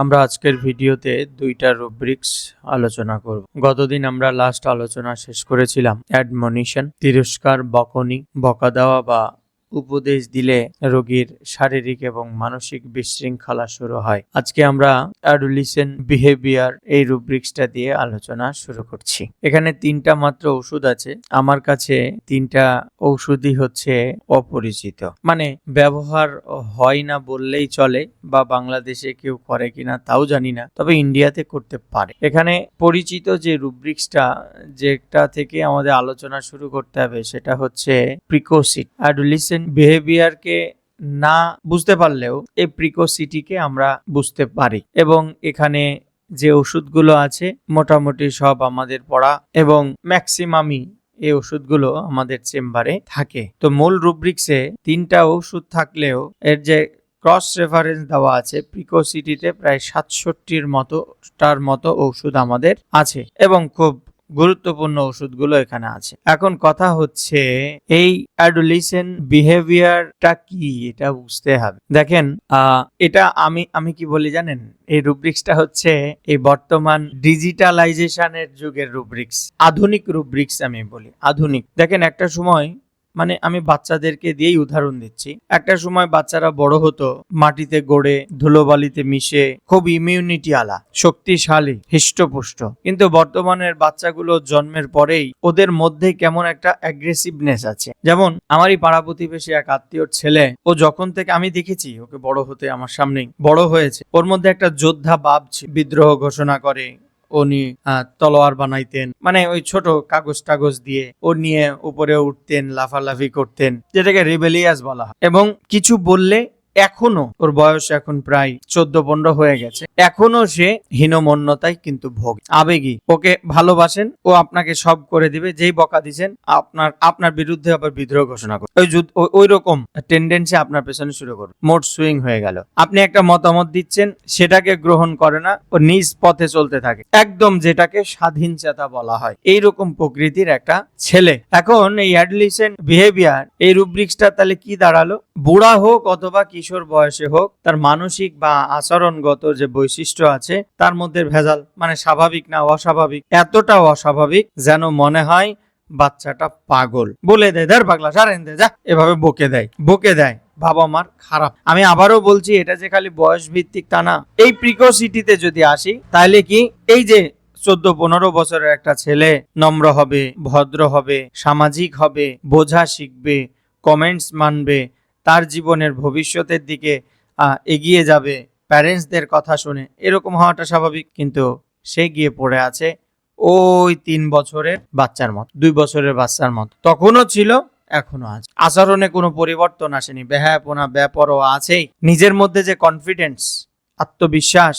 আমরা আজকের ভিডিওতে দুইটা রুব্রিক্স আলোচনা করব। গতদিন আমরা লাস্ট আলোচনা শেষ করেছিলাম অ্যাডমনিশন তিরস্কার, বকনি, বকা দেওয়া বা উপদেশ দিলে রোগীর শারীরিক এবং মানসিক বিশৃঙ্খলা শুরু হয়। আজকে আমরা অ্যাডুলিসেন বিহেভিয়ার এই রুব্রিক্সটা দিয়ে আলোচনা শুরু করছি। এখানে তিনটা মাত্র ওষুধ আছে। আমার কাছে তিনটা ঔষধই হচ্ছে অপরিচিত। মানে ব্যবহার হয় না বললেই চলে বা বাংলাদেশে কেউ করে কিনা তাও জানি না, তবে ইন্ডিয়াতে করতে পারে। এখানে পরিচিত যে রুব্রিক্সটা, যেটা থেকে আমাদের আলোচনা শুরু করতে হবে সেটা হচ্ছে প্রিকোসিট। অ্যাডুলিসেন বিহেভিয়ারকে না বুঝতে পারলেও এই প্রিকোসিটিকে আমরা বুঝতে পারি। এবং এখানে যে ওষুধগুলো আছে, মোটামুটি সব আমাদের পড়া এবং ম্যাক্সিমামই এই ওষুধগুলো আমাদের চেম্বারে থাকে। তো মূল রুব্রিক্সে তিনটা ওষুধ থাকলেও এর যে ক্রস রেফারেন্স দেওয়া আছে প্রিকোসিটিতে প্রায় সাতষট্টির মতো তার মতো ওষুধ আমাদের আছে। এবং খুব গুরুত্বপূর্ণ ওষুধগুলো এখানে আছে। এখন কথা হচ্ছে, এই অ্যাডোলিসেন বিহেভিয়ারটা কি? এটা বুঝতে হবে। দেখেন এটা আমি আমি কি বলি জানেন? এই রুব্রিক্সটা হচ্ছে এই বর্তমান ডিজিটালাইজেশনের যুগের রুব্রিক্স। আধুনিক রুব্রিক্স আমি বলি, আধুনিক। দেখেন, একটা সময় মানে আমি বাচ্চাদেরকে দিয়েই উদাহরণ দিচ্ছি। একটা সময় বাচ্চারা বড় হতো, মাটিতে গড়ে, ধুলোবালিতে মিশে, খুব ইমিউনিটি আলা, শক্তিশালী, হৃষ্টপুষ্ট। কিন্তু বর্তমানের বাচ্চাগুলো জন্মের পরেই ওদের মধ্যে কেমন একটা অ্যাগ্রেসিভনেস আছে। যেমন, আমারই পাড়া প্রতিবেশী এক আত্মীয়র ছেলে, ও যখন থেকে আমি দেখেছি, ওকে বড় হতে আমার সামনেই বড় হয়েছে, ওর মধ্যে একটা যোদ্ধা ভাব ছিল বিদ্রোহ ঘোষণা করে উনি তলোয়ার বানাইতেন। মানে ওই ছোট কাগজ টাগজ দিয়ে ও নিয়ে উপরে উঠতেন, লাফালাফি করতেন, যেটাকে রিবেলিয়াস বলা হয়। এবং কিছু বললে এখনও, ওর বয়স এখন প্রায় চোদ্দ পনেরো হয়ে গেছে। এখনও সে হীনমন্যতায় কিন্তু ভোগ। আবেগী। ওকে ভালোবাসেন, ও আপনাকে সব করে দিবে, যেই বকা দিছেন, আপনার আপনার বিরুদ্ধে আবার বিদ্রোহ ঘোষণা করবে। ওই ওই- রকম টেন্ডেন্সি আপনার পেছনে শুরু করবে। মোট সুইং হয়ে গেল। আপনি একটা মতামত দিচ্ছেন, সেটাকে গ্রহণ করে না, ও নিজ পথে চলতে থাকে। একদম যেটাকে স্বাধীন চেতা বলা হয়। এইরকম প্রকৃতির একটা ছেলে। এখন এই অ্যাডলিসেন্ট বিহেভিয়ার এই রুব্রিক্সটা তাহলে কি দাঁড়াল? বুড়া হোক অথবা কিশোর বয়সে হোক, তার মানসিক বা আচরণগত যে বৈশিষ্ট্য আছে, তার মধ্যে ভেজাল মানে স্বাভাবিক না অস্বাভাবিক, এতটা অস্বাভাবিক যেন মনে হয় বাচ্চাটা পাগল। বলে দেয়, ধর পাগলা সারেন দে যা। এভাবে বকে দেয় বকে দেয়, বাবা মার খারাপ। আমি আবারও বলছি, এটা যে খালি বয়স ভিত্তিক তা না। এই প্রিকোসিটিতে যদি আসি তাহলে কি এই যে চোদ্দ পনেরো বছরের একটা ছেলে নম্র হবে, ভদ্র হবে, সামাজিক হবে, বোঝা শিখবে কমেন্টস মানবে তার জীবনের ভবিষ্যতের দিকে এগিয়ে যাবে। প্যারেন্টসদের কথা শুনে এরকম হওয়াটা স্বাভাবিক, কিন্তু সে গিয়ে পড়ে আছে ওই তিন বছরের বাচ্চার মত, দুই বছরের বাচ্চার মত। তখনও ছিল এখনও আছে। আচরণে কোনো পরিবর্তন আসেনি। বেহায়াপনা ব্যাপারও আছেই। নিজের মধ্যে যে কনফিডেন্স আত্মবিশ্বাস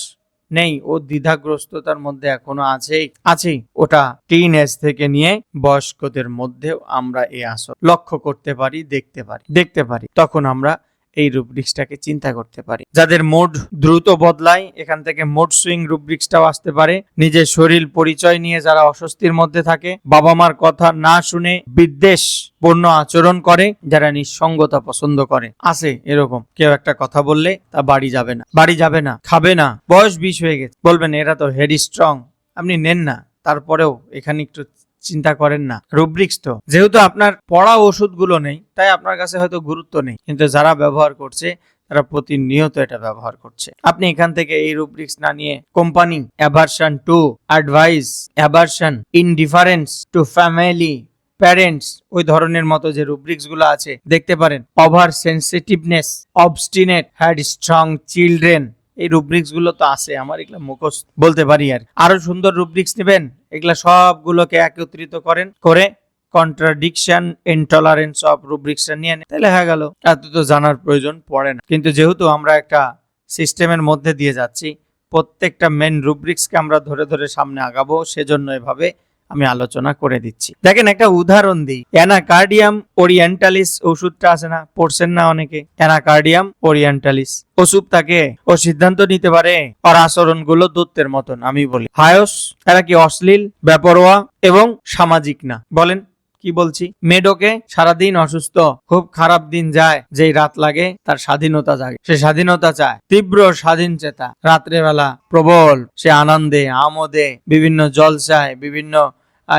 নেই, ও দ্বিধাগ্রস্ততার মধ্যে এখনও আছেই। আছেই ওটা টিন এজ থেকে নিয়ে বয়স্কদের মধ্যেও আমরা এই আসর লক্ষ্য করতে পারি, দেখতে পারি। দেখতে পারি, তখন আমরা এই রুব্রিক্সটাকে চিন্তা করতে পারি। যাদের মোড দ্রুত বদলায়, এখান থেকে মোড সুইং রুব্রিক্সটাও আসতে পারে। নিজের শরীর পরিচয় নিয়ে যারা অস্বস্তির মধ্যে থাকে বাবা মার কথা না শুনে বিদ্বেষ পূর্ণ আচরণ করে, যারা নিঃসঙ্গতা পছন্দ করে। আছে এরকম। কেউ একটা কথা বললে তা বাড়ি যাবে না। বাড়ি যাবে না। খাবে না। বয়স বিষ হয়ে গেছে। বলবেন, এরা তো হেডি স্ট্রং। আপনি নেন না। তারপরেও এখানে একটু চিন্তা করেন না। রুব্রিক্স তো। যেহেতু আপনার পড়া ওষুধগুলো নেই, তাই আপনার কাছে হয়তো গুরুত্ব নেই। কিন্তু যারা ব্যবহার করছে, তারা প্রতিনিয়ত এটা ব্যবহার করছে। আপনি এখান থেকে এই রুব্রিক্স না নিয়ে company aversion to advice aversion indifference to family parents ওই ধরনের মতো যে রুব্রিক্সগুলো আছে, দেখতে পারেন। Over sensitiveness obstinate had strong children এই রুব্রিক্সগুলো তো আছে, আমার এগুলো মুখস্থ। বলতে পারি আর আরও সুন্দর রুব্রিক্স নেবেন এগুলা সবগুলোকে একত্রিত করেন, করে কন্ট্রাডিকশন ইনটলারেন্স অফ রুব্রিক্সটা নিয়ে নেন। তাহলে হয়ে গেল। এত তো জানার প্রয়োজন পড়ে না। কিন্তু যেহেতু আমরা একটা সিস্টেমের মধ্যে দিয়ে যাচ্ছি, প্রত্যেকটা মেন রুব্রিক্সকে আমরা ধরে ধরে সামনে আগাবো, সেজন্য এভাবে আমি আলোচনা করে দিচ্ছি। দেখেন একটা উদাহরণ দিই। অ্যানাকার্ডিয়াম ওরিয়েন্টালিস ওষুধটা আছে না? পড়ছেন না অনেকে? Anacardium orientalis. ওষুধ তাকে, ও সিদ্ধান্ত নিতে পারে, ওর আচরণগুলো দত্তের মতন, আমি বলি। হায়স এরা কি অশ্লীল বেপরোয়া এবং সামাজিক না? বলেন, কি বলছি? মেডোকে সারাদিন অসুস্থ, খুব খারাপ দিন যায়, যেই রাত লাগে, তার স্বাধীনতা জাগে। সে স্বাধীনতা চায়, তীব্র স্বাধীন চেতা। রাত্রেবেলা প্রবল, সে আনন্দে, আমোদে, বিভিন্ন জলসায়, বিভিন্ন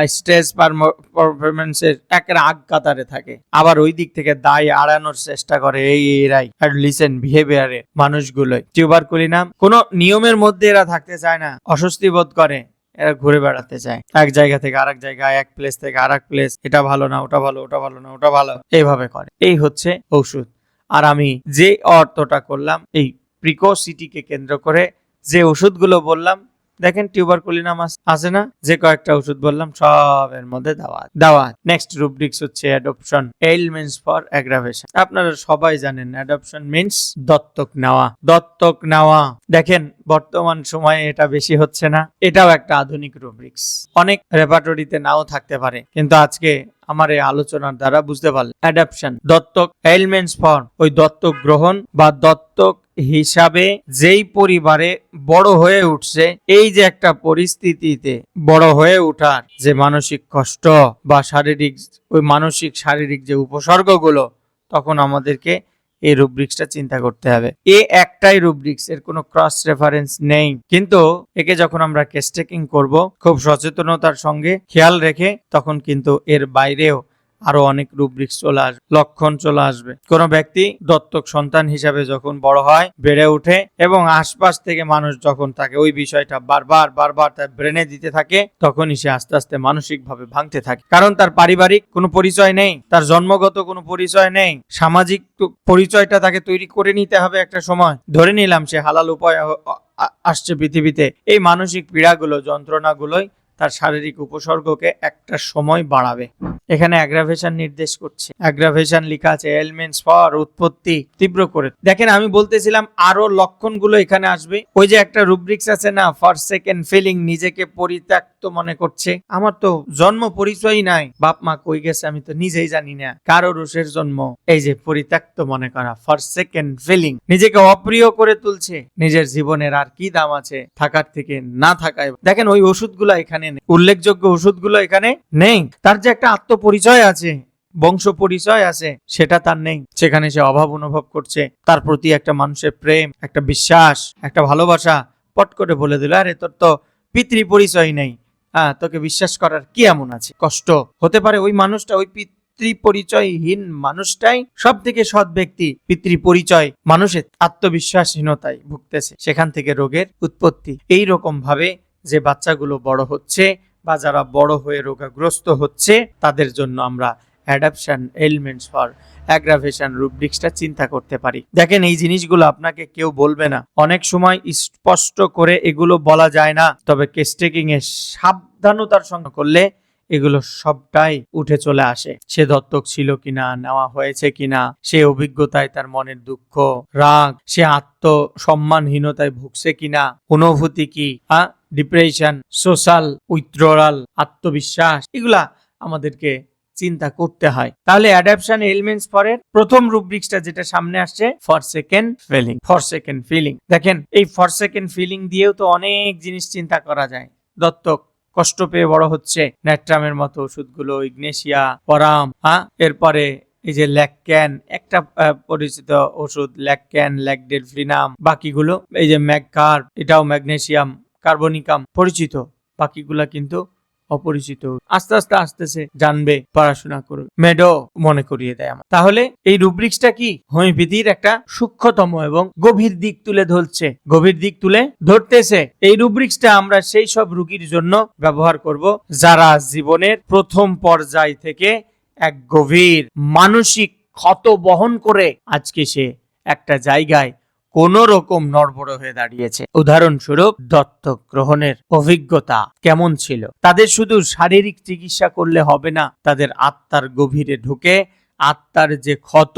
স্টেজ পারফরমেন্সের একের আগ কাতারে থাকে। আবার ওই দিক থেকে দায় আড়ানোর চেষ্টা করে এই, এরাই। আর লিসেন বিহেভিয়ারে মানুষগুলোই। টিউবার নাম কোনো নিয়মের মধ্যে এরা থাকতে চায় না। অস্বস্তি বোধ করে, এরা ঘুরে বেড়াতে চায়। এক জায়গা থেকে আরেক জায়গায় এক প্লেস থেকে আরেক প্লেস এটা ভালো না, ওটা ভালো ওটা ভালো না, ওটা ভালো। এইভাবে করে। এই হচ্ছে ঔষধ। আর আমি যে অর্থটা করলাম, এই প্রিকোসিটিকে কেন্দ্র করে যে ওষুধগুলো বললাম দেখেন টিউবারকুলিনাম আছে না? যে কয়েকটা ওষুধ বললাম, সবের মধ্যে দাওয়াত। দাওয়াত। নেক্সট রুব্রিক্স হচ্ছে অ্যাডপশন এলমেন্টস ফর অ্যাগ্রাভেশন আপনারা সবাই জানেন অ্যাডপশন মিন্স দত্তক নেওয়া। দত্তক নেওয়া। দেখেন, বর্তমান সময়ে এটা বেশি হচ্ছে না। এটাও একটা আধুনিক রুব্রিক্স অনেক রেপার্টরিতে নাও থাকতে পারে। কিন্তু আজকে আমার এই আলোচনার দ্বারা বুঝতে পারলেন। অ্যাডাপশন দত্তক এলমেন্টস ফর্ম ওই দত্তক গ্রহণ বা দত্তক হিসাবে যেই পরিবারে বড় হয়ে উঠছে, এই যে একটা পরিস্থিতিতে বড় হয়ে ওঠার যে মানসিক কষ্ট বা শারীরিক, ওই মানসিক শারীরিক যে উপসর্গগুলো, তখন আমাদেরকে এই রুব্রিক্সটা চিন্তা করতে হবে। এ একটাই রুব্রিক্স এর কোনো ক্রস রেফারেন্স নেই। কিন্তু একে যখন আমরা কেস্টেকিং করব, খুব সচেতনতার সঙ্গে খেয়াল রেখে, তখন কিন্তু এর বাইরেও আরও অনেক রুব্রিক্স চলে আসবে লক্ষণ চলে আসবে। কোনো ব্যক্তি দত্তক সন্তান হিসাবে যখন বড় হয়, বেড়ে ওঠে এবং আশপাশ থেকে মানুষ যখন তাকে ওই বিষয়টা বারবার বারবার তার ব্রেনে দিতে থাকে, তখনই সে আস্তে আস্তে মানসিকভাবে ভাঙতে থাকে। কারণ তার পারিবারিক কোনো পরিচয় নেই, তার জন্মগত কোনো পরিচয় নেই, সামাজিক পরিচয়টা তাকে তৈরি করে নিতে হবে একটা সময়। ধরে নিলাম সে হালাল উপায় আসছে পৃথিবীতে, এই মানসিক পীড়াগুলো, যন্ত্রণাগুলোই তার শারীরিক উপসর্গকে একটা সময় বাড়াবে। এখানে অ্যাগ্রাভেশন নির্দেশ করছে। অ্যাগ্রাভেশন লেখা আছে এলিমেন্টস ফর উৎপত্তি তীব্র করে। দেখেন আমি বলতেছিলাম আরও লক্ষণগুলো এখানে আসবে। ওই যে একটা রুব্রিক্স আছে না ফর সেকেন্ড ফিলিং নিজেকে পরিত্যক্ত মনে করছে। আমার তো জন্ম পরিচয়ই নাই। বাপ মা কই গেছে আমি তো নিজেই জানি না। কারও রুষের জন্ম, এই যে পরিত্যক্ত মনে করা ফর সেকেন্ড ফিলিং নিজেকে অপ্রিয় করে তুলছে। নিজের জীবনের আর কি দাম আছে, থাকার থেকে না থাকায়। দেখেন ওই ওষুধগুলো এখানে নেই। উল্লেখযোগ্য ওষুধগুলো এখানে নেই। তার যে একটা আত্মপরিচয় আছে, বংশ পরিচয় আছে, সেটা তার নেই। সেখানে সে অভাব অনুভব করছে। তার প্রতি একটা মানুষের প্রেম, একটা বিশ্বাস, একটা ভালোবাসা পট করে বলে দিল, আরে, তোর তো পিতৃ পরিচয় নেই। হ্যাঁ তোকে বিশ্বাস করার কি এমন আছে? কষ্ট হতে পারে ওই মানুষটা, ওই পিতৃ পরিচয়হীন মানুষটাই সব থেকে সৎ ব্যক্তি। পিতৃ পরিচয় মানুষের আত্মবিশ্বাসহীনতায় ভুগতেছে। সেখান থেকে রোগের উৎপত্তি। এই রকম ভাবে যে বাচ্চাগুলো বড় হচ্ছে বা যারা বড় হয়ে রোগাগ্রস্ত হচ্ছে, তাদের জন্য আমরা অ্যাডাপশন এলিমেন্টস ফর অ্যাগ্রাভেশন রুব্রিক্সটা চিন্তা করতে পারি। দেখেন, এই জিনিসগুলো আপনাকে কেউ বলবে না। অনেক সময় স্পষ্ট করে এগুলো বলা যায় না, তবে কেস্টেকিং এ সাবধানতার সঙ্গে করলে এগুলো সবটাই উঠে চলে আসে। সে দত্তক ছিল কিনা, নেওয়া হয়েছে কিনা, সে অভিজ্ঞতায় তার মনের দুঃখ, রাগ, সে আত্ম সম্মানহীনতায় ভুগছে কিনা, অনুভূতি কি হ্যাঁ ডিপ্রেশন সোশ্যাল উইথড্রয়াল আত্মবিশ্বাস, এগুলা আমাদেরকে চিন্তা করতে হয়। তাহলে অ্যাডাপশন এলিমেন্টস ফরের প্রথম রুব্রিক্সটা যেটা সামনে আসছে for second feeling for second feeling দেখেন, এই ফর সেকেন্ড ফিলিং দিয়েও তো অনেক জিনিস চিন্তা করা যায়। দত্তক কষ্ট পেয়ে বড় হচ্ছে ন্যাট্রামের মতো ওষুধগুলো, ইগনেশিয়া, পরাম হ্যাঁ? এরপরে এই যে ল্যাক ক্যান একটা পরিচিত ওষুধ ল্যাক ল্যাকক্যান ল্যাকডেল ফ্রিনাম বাকিগুলো, এই যে ম্যাগকার এটাও ম্যাগনেসিয়াম কার্বনিকাম, পরিচিত। বাকিগুলা কিন্তু অপরিচিত, আস্তে আস্তে আসতেছে জানবে, পড়াশোনা করবে। মেডো মনে করিয়ে দেয় আমার। তাহলে এই রুব্রিক্সটা কি? হোমিওপ্যাথির একটা সূক্ষ্মতম এবং গভীর দিক তুলে ধরছে। গভীর দিক তুলে ধরতেছে। এই রুব্রিক্সটা আমরা সেই সব রুগীর জন্য ব্যবহার করব, যারা জীবনের প্রথম পর্যায় থেকে এক গভীর মানসিক ক্ষত বহন করে আজকে সে একটা জায়গায় কোন রকম নড়বড় হয়ে দাঁড়িয়েছে। উদাহরণস্বরূপ দত্তক গ্রহণের অভিজ্ঞতা কেমন ছিল? তাদের শুধু শারীরিক চিকিৎসা করলে হবে না, তাদের আত্মার গভীরে ঢুকে আত্মার যে ক্ষত,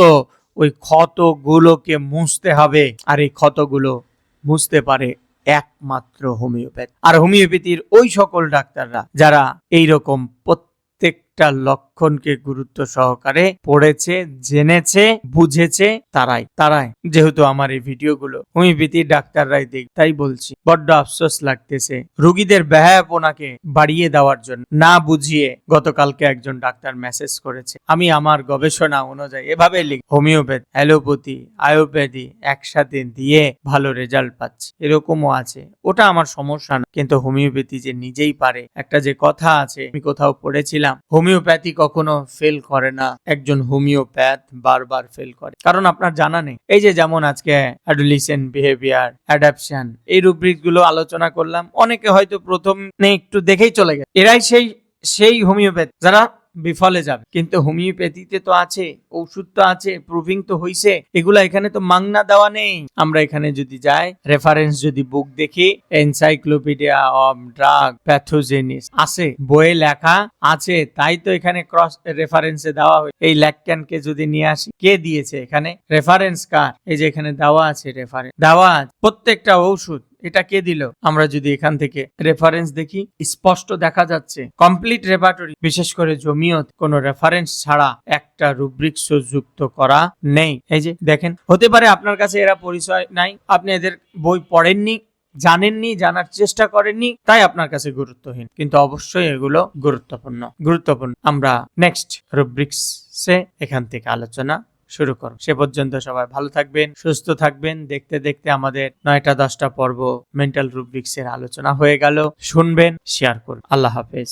ওই ক্ষতগুলোকে মুছতে হবে। আর এই ক্ষতগুলো মুছতে পারে একমাত্র হোমিওপ্যাথি। আর হোমিওপ্যাথির ওই সকল ডাক্তাররা, যারা এই রকম প্রত্যেকটা প্রত্যেকটা লক্ষণকে গুরুত্ব সহকারে পড়েছে, জেনেছে, বুঝেছে তারাই তারাই। যেহেতু আমার এই ভিডিওগুলো হোমিওপ্যাথির ডাক্তাররাই দেখ তাই বলছি, বড্ড আফসোস লাগতেছে রোগীদের ব্যয়াপনাকে বাড়িয়ে দেওয়ার জন্য। না বুঝিয়ে গতকালকে একজন ডাক্তার মেসেজ করেছে। আমি আমার গবেষণা অনুযায়ী এভাবে লিখ হোমিওপ্যাথি, অ্যালোপ্যাথি আয়োপ্যাথি একসাথে দিয়ে ভালো রেজাল্ট পাচ্ছি। এরকমও আছে। ওটা আমার সমস্যা না। কিন্তু হোমিওপ্যাথি যে নিজেই পারে, একটা যে কথা আছে, আমি কোথাও পড়েছিলাম হোমিওপ্যাথি কখনো ফেল করে না। একজন হোমিওপ্যাথ বারবার ফেল করে। কারণ আপনার জানা নেই। এই যে যেমন আজকে অ্যাডোলিসেন্ট বিহেভিয়ার অ্যাডাপশন এই রুব্রিকগুলো আলোচনা করলাম। অনেকে হয়তো প্রথমে একটু দেখেই চলে গেছে। এরাই সেই সেই হোমিওপ্যাথ। যারা বিফলে যাবে। কিন্তু হোমিওপ্যাথিতে তো আছে, ওষুধ তো আছে প্রুভিং তো হইছে। এগুলা এখানে তো মাংনা দেওয়া নেই। আমরা এখানে যদি যাই রেফারেন্স যদি বুক দেখি এনসাইক্লোপিডিয়া অফ ড্রাগ প্যাথোজেনিস আছে, বইয়ে লেখা আছে, তাই তো এখানে ক্রস রেফারেন্সে দেওয়া হয় এই ল্যাকক্যানকে যদি নিয়ে আসি, কে দিয়েছে এখানে? রেফারেন্স কার? এই যে এখানে দেওয়া আছে রেফারেন্স দেওয়া আছে। প্রত্যেকটা ঔষধ এটা কে দিল? আমরা যদি এখান থেকে রেফারেন্স দেখি, স্পষ্ট দেখা যাচ্ছে কমপ্লিট রেপার্টরি বিশেষ করে জমিয়ত, কোনো রেফারেন্স ছাড়া একটা রুব্রিক্স যুক্ত করা নেই। এই যে, দেখেন, হতে পারে আপনার কাছে এরা পরিচয় নাই, আপনি এদের বই পড়েননি, জানেননি, জানার চেষ্টা করেননি, তাই আপনার কাছে গুরুত্বহীন। কিন্তু অবশ্যই এগুলো গুরুত্বপূর্ণ। গুরুত্বপূর্ণ। আমরা নেক্সট রুব্রিক্সে এখান থেকে আলোচনা শুরু করো। সে পর্যন্ত সবাই ভালো থাকবেন, সুস্থ থাকবেন। দেখতে দেখতে আমাদের নয়টা দশটা পর্ব মেন্টাল রুব্রিক্স এর আলোচনা হয়ে গেল। শুনবেন শেয়ার করুন। আল্লাহ হাফেজ।